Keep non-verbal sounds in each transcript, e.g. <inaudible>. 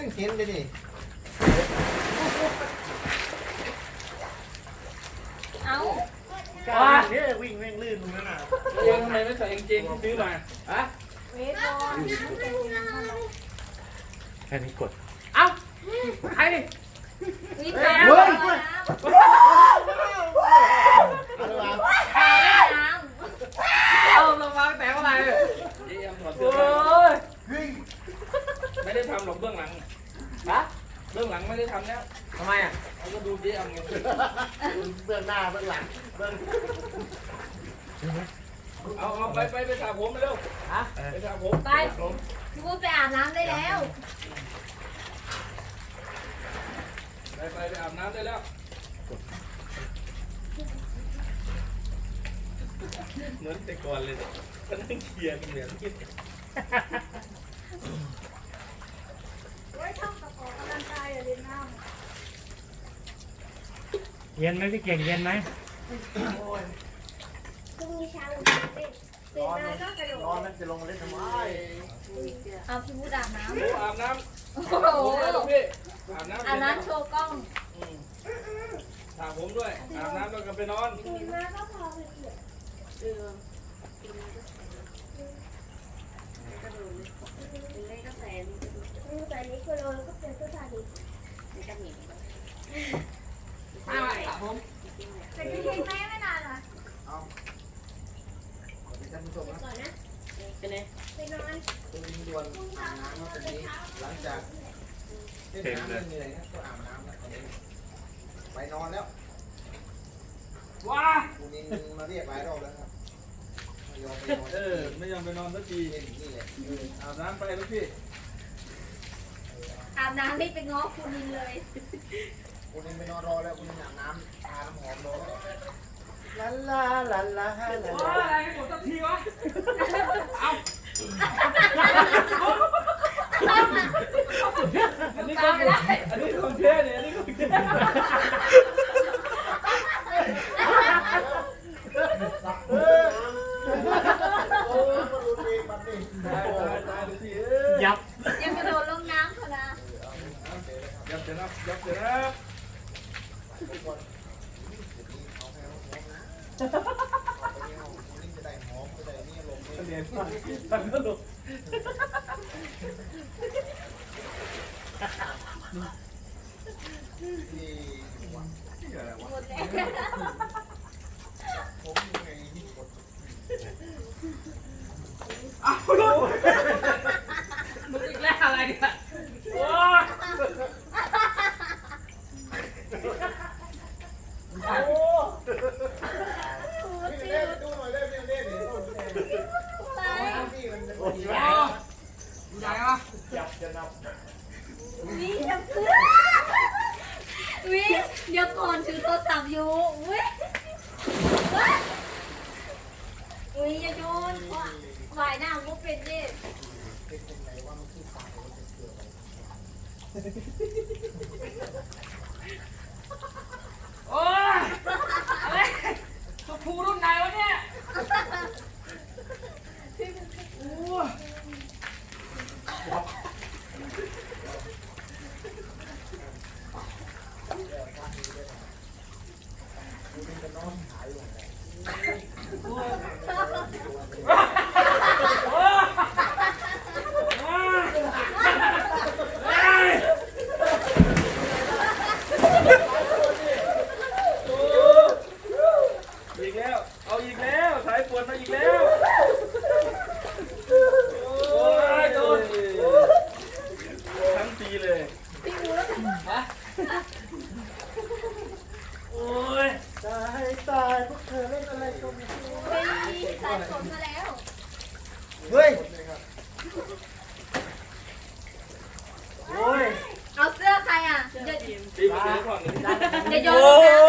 พิ่งเห็นเลยนี่เอาการเนี่ยวิ่งแม่งลื่นตรงนั้นอะเองทำไมไม่ใส่กางเกงที่ซื้อมาฮะเวทบอลแค่นี้กด เอ้าใครดิวิจารเฮ้ยณ์น้อะไรวะำเอาลงมาแต่เมื่อไหร่เอ็มถอดเสื้อมาเฮ้ย ไม่ได้ทำหรอกเบื้องหลังฮะเบื้องหลังไม่ได้ทำแล้วทำไมอะเราก็ดูดิเอ็มไงเบื้องหน้าเบื้องหลังเบื้องเอาเอาไปไปไปสระผมไปเร็วฮะไปสระผมไปพี่พูดไปอาบน้ำได้แล้ว ไปไปไปอาบน้ำได้แล้วเหมือนแต่ก่อนเลยก็นั่งเคลียร์กันเหมือน เย็นไหมพี่เก่งเย็นไหมพรุ่งนี้เช้าหนูจะเต้นตื่นมาก็กระโดนอนดนั่นจะลงมาเล่นทำไมเอาพี่พูดอาบน้โอ้อาบน้ำำโอ้สระโหผมเลยลูกพี่อาบน้ำอาบน้ำโชว์กล้องอืมสระผมด้วยอาบน้ำแล้วก็ไปนอนตื่นมาก็พอไปเกี่ยวอืมแต่อันนี้ก็โดนก็เป็นตัวตาดีมาสระ ผมแต่ที่ทิ้งไว้ไม่นานเหรอท่านผู้ชมนะก่อนนะเป็นไงไปนอนคุณดวนอาบน้ำตอนนี้หลังจากเล่นน้ำเล่นเหนื่อยนะก็อาบน้ำแล้วตอนนี้ไปนอนแล้วว้าคุณนินมาเรียกหลายรอบแล้วครับไม่ยอมไปนอนเออไม่ยอมไปนอนสักทีนี่แหละอาบน้ำไปลูกพี่อาบน้ำนี่ไปง้อคุณนินเลย คุณนินไปนอนรอแล้วคุณนินอาบน้ำทาน้ำหอมรอลาลาลาลาลาลาว้าอะไรให้หมดสักทีวะ เอาอันนี้ของอันนี้ของเท่เนี่ยอันนี้ของเท่เออโอ้ยมาเองมันนี่ตายตายตายลูกพี่เอ้ยยับยังกระโดดลงน้ำเขานะยับเสร็จแล้วยับเสร็จแล้วจะ เรียนมาตั้งก็ลงที่วันหมดแล้วมไงนี่กด เอาลงมึงอีกแล้วอะไรเนี่ยโอ้ยโอ้ พี่เล่นดูหน่อยเล่นเล่นเล่นเล่นพี่มันเป็นคนดี ใหญ่ใหญ่ปะ จับจะนับ วิจะเพื่อวิเดี๋ยวก่อนถือโทรศัพท์อยู่วิวิอย่าโยนว่ายน้ำก็เป็นดิ เป็นยังไงว่ามันคือตายมันเป็นเกลือ โ ซื้อก่อน<laughs> เลย อย่าโยนลงน้<laughs> <laughs> ำ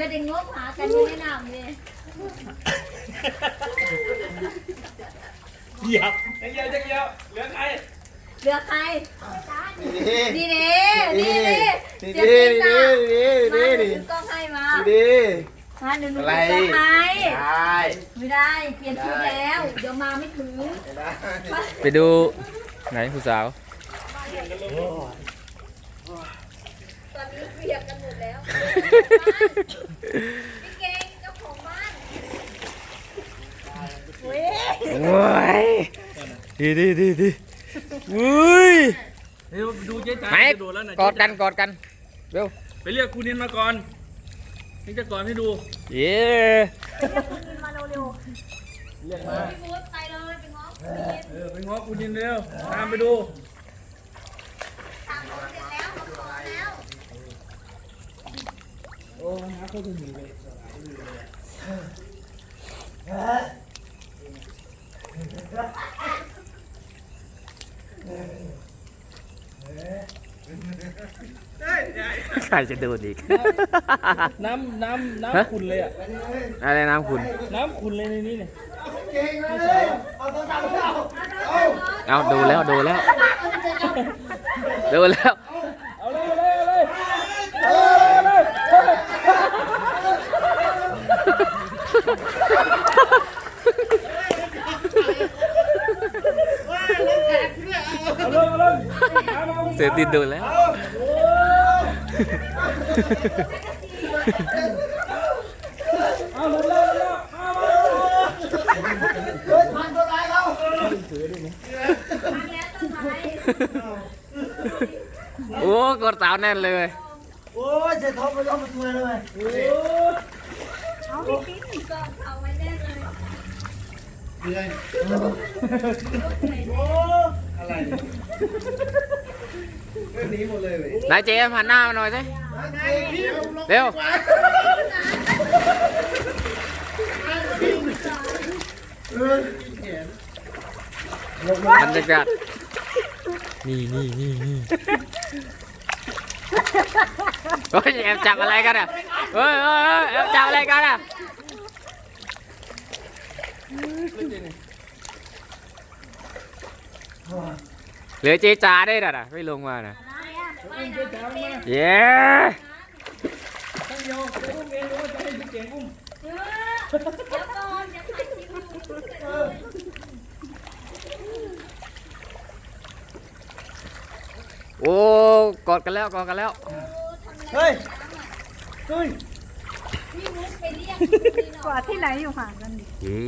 น้ำนี่เหยียบจะเกี่ยวจะเกี่ยเหลือใครเหลือใคร ดีดีเด้ดีเด้ดีเสียดีงจ้าดีมาดีหนูถือกล้องให้มาดีมาหนูหนูอะไรถือกล้องให้ได้ไม่ได้เปลี่ยนชุดแล้วเดี๋ยวมาไม่ถึงได้ไปดูไหนผู้สาว อนนี้เปียกกันหมดแล้วพี่เก่งเจ้าของบ้านเว้ยโอ้ยดีดีดีดีอุ้ยเดี๋ยวดูเจ๊จ๋าไหนจะโดดแล้วนะกอดกันกอดกันเร็วไปเรียกครูนินมาก่อนนี่จะกอดให้ดู เย้มาเร็วๆพี่บูธไปเลยไปง้อพี่บูธเออไปง้อครูนินเร็วตามไปดู สั่งของเสร็จแล้วมาขอแล้ว โอ้หาเขาถึงหนีไป ใครจะดูอีก น้ำน้ำฮะ น้ำขุ่นเลยอะ อะไรน้ำคุณ น้ำขุ่นเลยในนี้เนี่ยเก่งเลยเอาตัวตามเอาเอาเอาดูแล้วดูแล้ว ดูแล้ว เอาเลยเอาเลยเอาเลยเอาเลยเอาเลยเอาเลย เสือติดดูแล้วเอาหมดแล้วหมดแล้วเอามาพันตัวตายเราทางแล้ว โอ้กดสาวแน่นเลย โอ้ยเจ็บท้องไปยอมมาช่วยเลยเอาพี่ปิ๊งก็เอาไว้แน่เลยเดือนอะไร นี้หมดเลยเว้ยนายเจมหันหน้ามาหน่อยสิเร็วบรรยากาศนี่นี่นี่นี่เฮ้ยแอบจับอะไรกันอะเฮ้ยเฮ้ยเฮ้ยแอบจับอะไรกันอะ เหลือเจจาได้ด่ะไม่ลงมาน่ะไม่นะไม่เป็นเย้ตั้งโยกจะอุ้มเองหรือว่าจะให้พี่เก่งอุ้มเออเดี๋ยวก่อนจะถ่ายคลิปอยู่โอ้กอดกันแล้วกอดกันแล้วเฮ้ยเฮ้ยพี่มุกไปเรียกกว่าที่ไหนอยู่ห่างกันดิเย้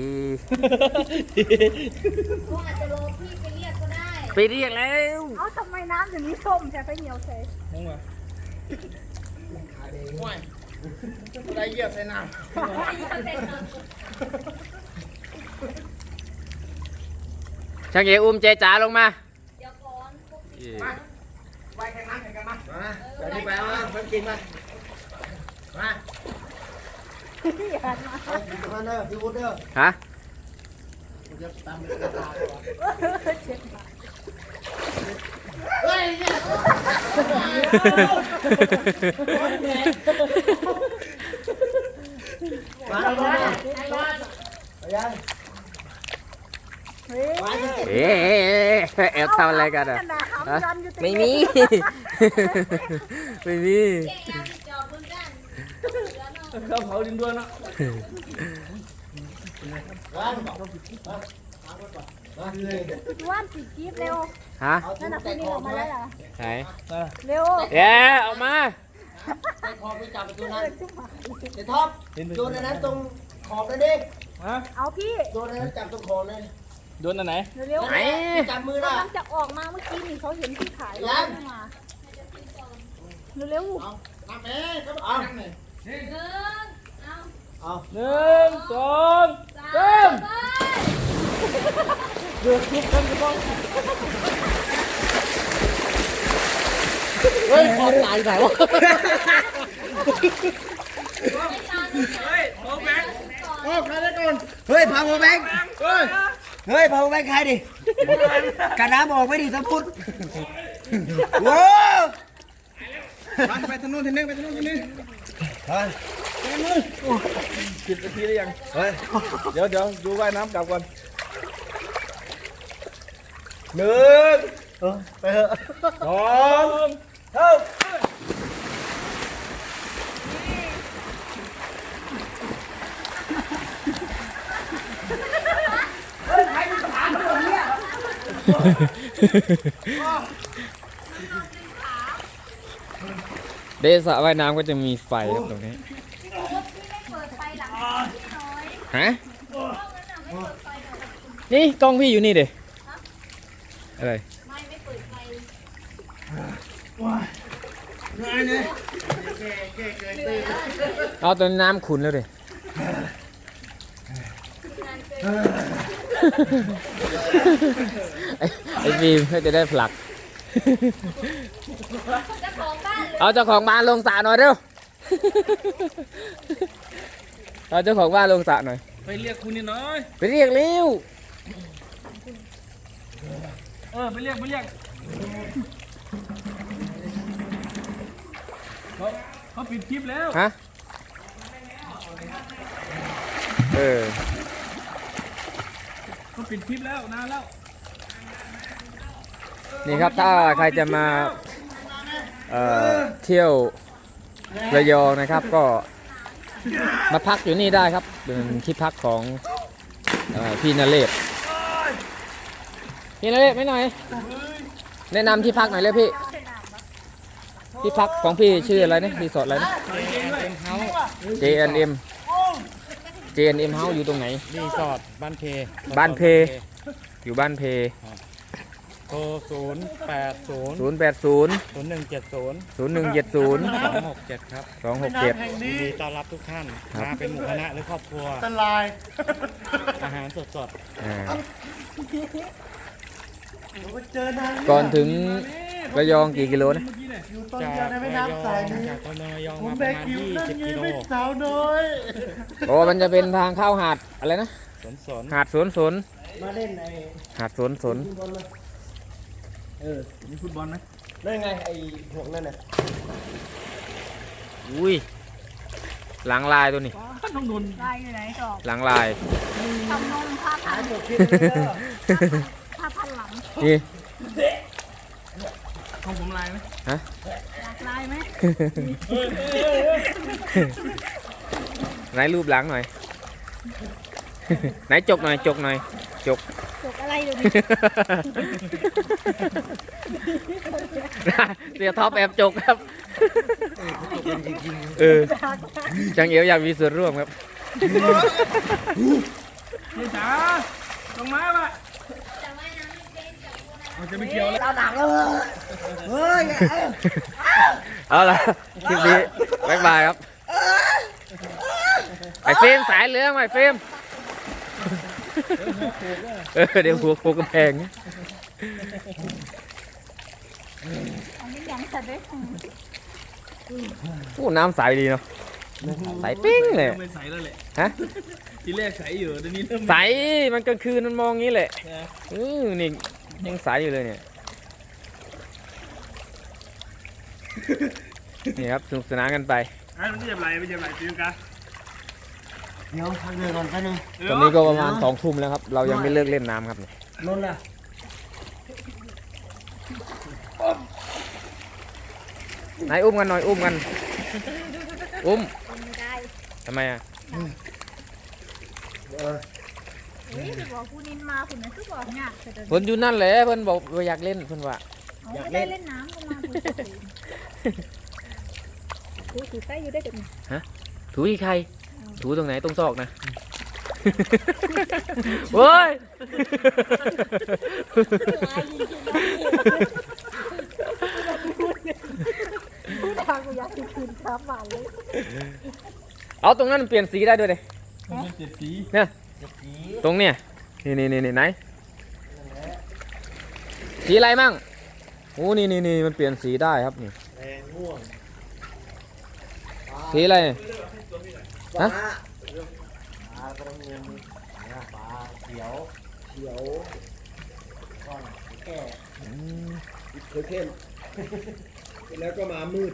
เขาอาจจะรอพี่ไปเรียกก็ได้ ไปเรียกแล้วเอ้าทำไมน้ำอย่างนี้ส้มใช่ไปเหนียวใส่มองมาได้เยี่ยมใส่น้ช่างเออุ้มเจจ๋าลงมาเดี๋ยวก่อนพวกพี่ำไปแข่งน้ำแข่งกันมามาเดี๋ยวนี้ไปมาเพิ่มกินมามาเอากินมาเด้อพี่วุฒิเด้อฮะผมจะตามไปตาเฮ้ยเนี่ยมาแล้วมาไปยังเฮ้ยมาจะ เอ๊ะแอบทำอะไรกันอะนาฮะคำยันอยู่ตรงไม่มี ไม่มีเอนกันเหลือเนาะเขาเผาดินด้วยเนาะ ร้านบอกมาเลยว่านสีกีบเร็วฮะเอานั่นถุงน่ะคุใส่ณนี่คอออกมามาไหมแล้วเหรอไหนเร็วเย้ออกมาใส่คอไปจับประตูนั้นเดี๋ยวท็อปโยนอันนั้นตรงขอบนั่นดิฮะเอาพี่โยนอันนั้นจับตรงขอบนั่นโดนอันไหนเร็วไหนจับมือกำนะลังจะออกมาเมื่อกี้นี่เขาเห็นพี่ขายยังมาเร็วเอาทำเองครับเอาหนึ่งเอาเอาหนึ่งสองสามไป เดือดทุกคนจะต้องเฮ้ยขอตายไหนวะเฮ้ยโมแบงโอ้ใครได้ก่อนเฮ้ยพาวเวอร์แบงเฮ้ยเฮ้ยพาวเวอร์แบงใครดิกันน้ำออกไม่ดีสักพุทธโว้ไปทางนู้นทีนึงไปทางนู้นทีนึงไปสิบนาทีได้ยังเฮ้ยเดี๋ยวเดี๋ยวดูว่ายน้ำกลับก่อน หนึ่งเออไปเถอะสองเท่าเดสระว่ายน้ำก็จะมีไฟครับตรงนี้พี่ไม่เปิดไฟหลังพี่น้อยฮะกล้ องนั้นน่ะไม่เปิดไฟหน่อยนี่กล้องพี่อยู่นี่เด็อะไรไม่ไม่เปิดไฟเอาตอนนี้น้ำขุนแล้วเด็ไอ้ไอ้ฟิล์มเพื่อจะได้ผลักเจ้าของบ้านเลยเอาเจ้าของบ้านลงสระหน่อยเร็ว เอาเจ้าของบ้านลงสระหน่อย ไปเรียกคุณนี่น้อย ไปเรียกเร็ว เออไปเรียกไปเรียกเขาเขาปิดคลิปแล้วฮะเออเขาปิดคลิปแล้วนานแล้วนี่ครับถ้าใครจะมาเอ่อเที่ยวระยองนะครับก็มาพักอยู่นี่ได้ครับเป็นที่พักของเอ่อพี่นเรศ พี่นเรศไม่หน่อย แนะนำที่พักหน่อยเลยพี่ ที่พักของพี่ชื่ออะไรนะรีสอร์ทอะไรนะ JNM JNM House อยู่ตรงไหน รีสอร์ทบ้านเพบ้านเพ อยู่บ้านเพ โทรศูนย์แปดศูนย์080 ศูนย์หนึ่งเจ็ดศูนย์0170 สองหกเจ็ดครับ267 ยินดีต้อนรับทุกท่าน ครับ มาเป็นหมู่คณะหรือครอบครัวอันตรายอาหารสดอ่าผมเจอนาน ก่อนถึงระยองกี่กิโลนะอยู่ต้ๆนจากเดียวในแม่ระยองน้ำสายนี้จากตัวเมืองระยองผมมาปแบระกมาณคิวนั่น20ยืกินโลไม่สาวน้อย โอ้มันจะเป็นทางเข้าหาดอะไรนะ สนสนหาดสวนสนมาเล่นไอ้หาดสวนสนฟุตบอลเลยเออมีฟุตบอลไหมนั่นไงไอ้พวกนั่นน่ะอุ้ยหลังลายตัวนี้ ต้องโดนไฟอยู่ไหนสอบหลังลาย ทำนมผ้าพัหายนหมดคิดเลยเด้อผ้าพั นหลังนี่ของผมลายไหมอยากลายไหมไหนรูปหลังหน่อย ไหนจกหน่อยจกหน่อยจกจกอะไรเดี๋ยวนี้เสียท็อปแอบจกครับเออจังเอียวอยากมีส่วนร่วมครับพี่จ๋าตรงมาปะ มันจะไม่เกี่ยวแล้วเราดังแล้วเฮ้ยเอ้ยเอาละคลิปนี้บ๊ายบายครับไอ้ฟิล์มสายเหลืองไอ้ฟิล์มเออเดี๋ยวหัวโคกกำแพงอันนี้ยังสัตว์ด้วยโอ้น้ำใสดีเนาะใสปิ้งเลยไม่ใสแล้วแหละฮะทีแรกใสอยู่เดี๋ยวนี้เริ่มใสมันกลางคืนมันมองงี้แหละอือนี่ ยังใสอยู่เลยเนี่ย นี่ครับสนุกสนานกันไปอะมันจะจับไหลไม่จับไหลตีนกาเดี๋ยวพักเรือก่อนแป๊บนึงตอนนี้ก็ประมาณสองทุ่มแล้วครับ เรายังไม่เลิกเล่นน้ำครับเนี่ยนนท์ล่ะไหนอุ้มกันหน่อยอุ้มกัน อุ้มไม่ได้ทำไมอะ เออ เฮ้ยคือบอกผู้นินมาคุณนะคือบอกเนี่ยแต่เดินเพิ่นอยู่นั่นแหละเพิ่นบอกว่าอยากเล่นเพิ่นว่าเอาไม่ได้เล่นน้ำก็มาคุณถือถือใกล้อยู่ได้กับถูที่ใคร ถูตรงไหนตรงซอกนะ โว้ยผู้ทางกูอยากกินคืนครับหวานเลย เอาตรงนั้นเปลี่ยนสีได้ด้วยเลยมันเป็นเจ็ดสีเนี่ย ตรงเนี่ยนี่นี่นี่นี่ไหนสีอะไรมั่งโอ้นี่นี่นี่มันเปลี่ยนสีได้ครับนี่แดงม่วงสีอะไรเนี่ยฟ้าฮะปลากระเงินปลาเขียวเขียวก้อนแก่เคยเข้มแล้วก็มามืด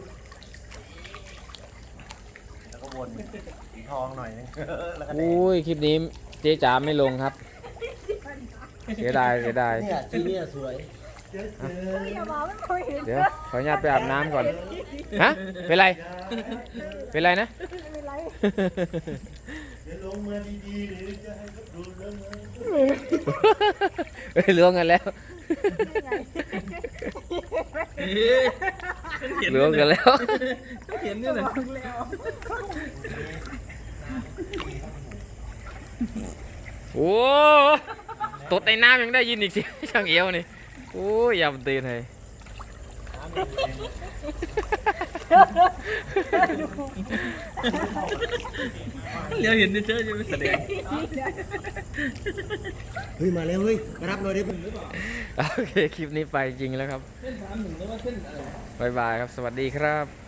แล้วก็โบบนสีทองหน่อยนึง แล้วก็แดงอุ้ยคลิปนี้เจ๊จ๋าไม่ลงครับ เสียดายเสียดายเนี่ยสีเนี่ยสวยอย่าบอกว่าเคยเห็นเดี๋ยวขออนุญาตไปอาบน้ำก่อนฮะเป็นไร เป็นไรนะไม่เป็นไรลงมาดีๆหรือจะให้ดูเรื่องเฮ้ยล้วงกันแล้ว ล้วงกันแล้วเห็นนี่เลยโอ้ตดในน้ำยังได้ยินอีกสิช่างเอวนี่โอ้ยยำตีนให้ เลี้ยวเห็นเฉยๆจะไม่แสดงเฮ้ยมาแล้วเฮ้ยมารับหน่อยดิโอเค คลิปนี้ไปจริงแล้วครับบายบายครับ สวัสดีครับ